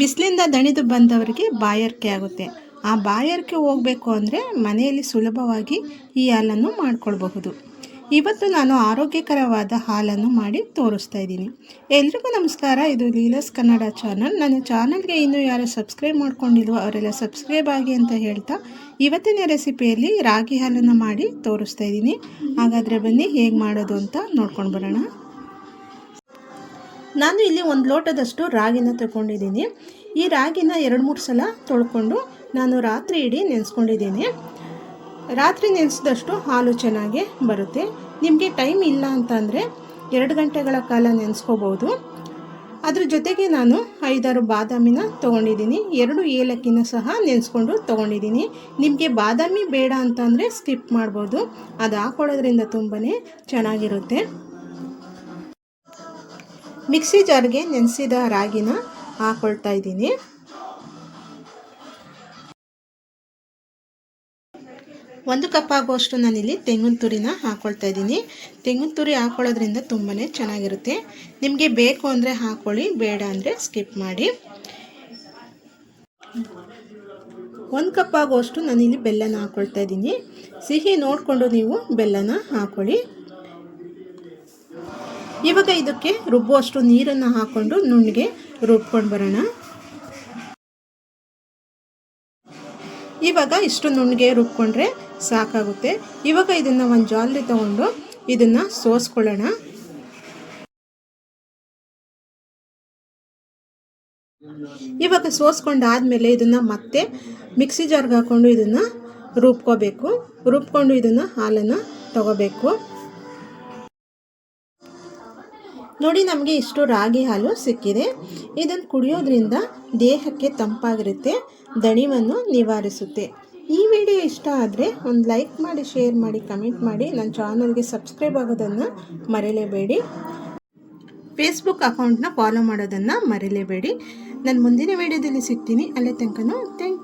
ಬಿಸಿಲಿಂದ ದಣಿದು ಬಂದವರಿಗೆ ಬಾಯಾರಿಕೆ ಆಗುತ್ತೆ. ಆ ಬಾಯಾರಿಕೆ ಹೋಗಬೇಕು ಅಂದರೆ ಮನೆಯಲ್ಲಿ ಸುಲಭವಾಗಿ ಈ ಹಾಲನ್ನು ಮಾಡಿಕೊಳ್ಬಹುದು. ಇವತ್ತು ನಾನು ಆರೋಗ್ಯಕರವಾದ ಹಾಲನ್ನು ಮಾಡಿ ತೋರಿಸ್ತಾ ಇದ್ದೀನಿ. ಎಲ್ರಿಗೂ ನಮಸ್ಕಾರ. ಇದು ಲೀಲಸ್ ಕನ್ನಡ ಚಾನಲ್. ನನ್ನ ಚಾನಲ್ಗೆ ಇನ್ನೂ ಯಾರು ಸಬ್ಸ್ಕ್ರೈಬ್ ಮಾಡ್ಕೊಂಡಿಲ್ವೋ ಅವರೆಲ್ಲ ಸಬ್ಸ್ಕ್ರೈಬ್ ಆಗಿ ಅಂತ ಹೇಳ್ತಾ ಇವತ್ತಿನ ರೆಸಿಪಿಯಲ್ಲಿ ರಾಗಿ ಹಾಲನ್ನು ಮಾಡಿ ತೋರಿಸ್ತಾ ಇದ್ದೀನಿ. ಹಾಗಾದರೆ ಬನ್ನಿ ಹೇಗೆ ಮಾಡೋದು ಅಂತ ನೋಡ್ಕೊಂಡು ಬರೋಣ. ನಾನು ಇಲ್ಲಿ ಒಂದು ಲೋಟದಷ್ಟು ರಾಗಿನ ತಗೊಂಡಿದ್ದೀನಿ. ಈ ರಾಗಿನ ಎರಡು ಮೂರು ಸಲ ತೊಳ್ಕೊಂಡು ನಾನು ರಾತ್ರಿ ಇಡೀ ನೆನೆಸ್ಕೊಂಡಿದ್ದೀನಿ. ರಾತ್ರಿ ನೆನೆಸಿದಷ್ಟು ಹಾಲು ಚೆನ್ನಾಗಿ ಬರುತ್ತೆ. ನಿಮಗೆ ಟೈಮ್ ಇಲ್ಲ ಅಂತಂದರೆ ಎರಡು ಗಂಟೆಗಳ ಕಾಲ ನೆನೆಸ್ಕೋಬೋದು. ಅದ್ರ ಜೊತೆಗೆ ನಾನು ಐದಾರು ಬಾದಾಮಿನ ತೊಗೊಂಡಿದ್ದೀನಿ. ಎರಡು ಏಲಕ್ಕಿನ ಸಹ ನೆನೆಸ್ಕೊಂಡು ತೊಗೊಂಡಿದ್ದೀನಿ. ನಿಮಗೆ ಬಾದಾಮಿ ಬೇಡ ಅಂತಂದರೆ ಸ್ಕಿಪ್ ಮಾಡ್ಬೋದು. ಅದು ಹಾಕೊಳ್ಳೋದ್ರಿಂದ ತುಂಬಾ ಚೆನ್ನಾಗಿರುತ್ತೆ. ಮಿಕ್ಸಿ ಜಾರ್ಗೆ ನೆನೆಸಿದ ರಾಗಿನ ಹಾಕೊಳ್ತಾ ಇದ್ದೀನಿ. ಒಂದು ಕಪ್ ಆಗುವಷ್ಟು ನಾನಿಲ್ಲಿ ತೆಂಗಿನ ತುರಿನ ಹಾಕ್ಕೊಳ್ತಾ ಇದ್ದೀನಿ. ತೆಂಗಿನ ತುರಿ ಹಾಕೊಳ್ಳೋದ್ರಿಂದ ತುಂಬಾ ಚೆನ್ನಾಗಿರುತ್ತೆ. ನಿಮಗೆ ಬೇಕು ಅಂದರೆ ಹಾಕ್ಕೊಳ್ಳಿ ಬೇಡ ಅಂದರೆ ಸ್ಕಿಪ್ ಮಾಡಿ. ಒಂದು ಕಪ್ ಆಗುವಷ್ಟು ನಾನಿಲ್ಲಿ ಬೆಲ್ಲನ ಹಾಕೊಳ್ತಾ ಇದ್ದೀನಿ. ಸಿಹಿ ನೋಡಿಕೊಂಡು ನೀವು ಬೆಲ್ಲನ ಹಾಕ್ಕೊಳ್ಳಿ ಇವಾಗ ಇದಕ್ಕೆ ರುಬ್ಬುವಷ್ಟು ನೀರನ್ನು ಹಾಕ್ಕೊಂಡು ನುಣ್ಣಗೆ ರುಬ್ಕೊಂಡು ಬರೋಣ. ಇವಾಗ ಇಷ್ಟು ನುಣ್ಣಗೆ ರುಬ್ಕೊಂಡ್ರೆ ಸಾಕಾಗುತ್ತೆ. ಇವಾಗ ಇದನ್ನು ಒಂದು ಜಾಲರಿ ತಗೊಂಡು ಇದನ್ನು ಸೋಸ್ಕೊಳ್ಳೋಣ. ಇವಾಗ ಸೋಸ್ಕೊಂಡಾದಮೇಲೆ ಇದನ್ನು ಮತ್ತೆ ಮಿಕ್ಸಿ ಜಾರ್ಗೆ ಹಾಕ್ಕೊಂಡು ಇದನ್ನು ರುಬ್ಕೋಬೇಕು. ರುಬ್ಕೊಂಡು ಇದನ್ನು ಹಾಲನ್ನು ತಗೋಬೇಕು. ನೋಡಿ ನಮಗೆ ಇಷ್ಟು ರಾಗಿ ಹಾಲು ಸಿಕ್ಕಿದೆ. ಇದನ್ನು ಕುಡಿಯೋದ್ರಿಂದ ದೇಹಕ್ಕೆ ತಂಪಾಗಿರುತ್ತೆ, ದಣಿವನ್ನು ನಿವಾರಿಸುತ್ತೆ. ಈ ವಿಡಿಯೋ ಇಷ್ಟ ಆದರೆ ಒಂದು ಲೈಕ್ ಮಾಡಿ, ಶೇರ್ ಮಾಡಿ, ಕಮೆಂಟ್ ಮಾಡಿ. ನನ್ನ ಚಾನಲ್ಗೆ ಸಬ್ಸ್ಕ್ರೈಬ್ ಆಗೋದನ್ನು ಮರೆಯಲೇಬೇಡಿ ಫೇಸ್ಬುಕ್ ಅಕೌಂಟ್ನ ಫಾಲೋ ಮಾಡೋದನ್ನು ಮರೆಯಲೇಬೇಡಿ ನಾನು ಮುಂದಿನ ವಿಡಿಯೋದಲ್ಲಿ ಸಿಗ್ತೀನಿ. ಅಲ್ಲೇ ತನಕನೂ ಥ್ಯಾಂಕ್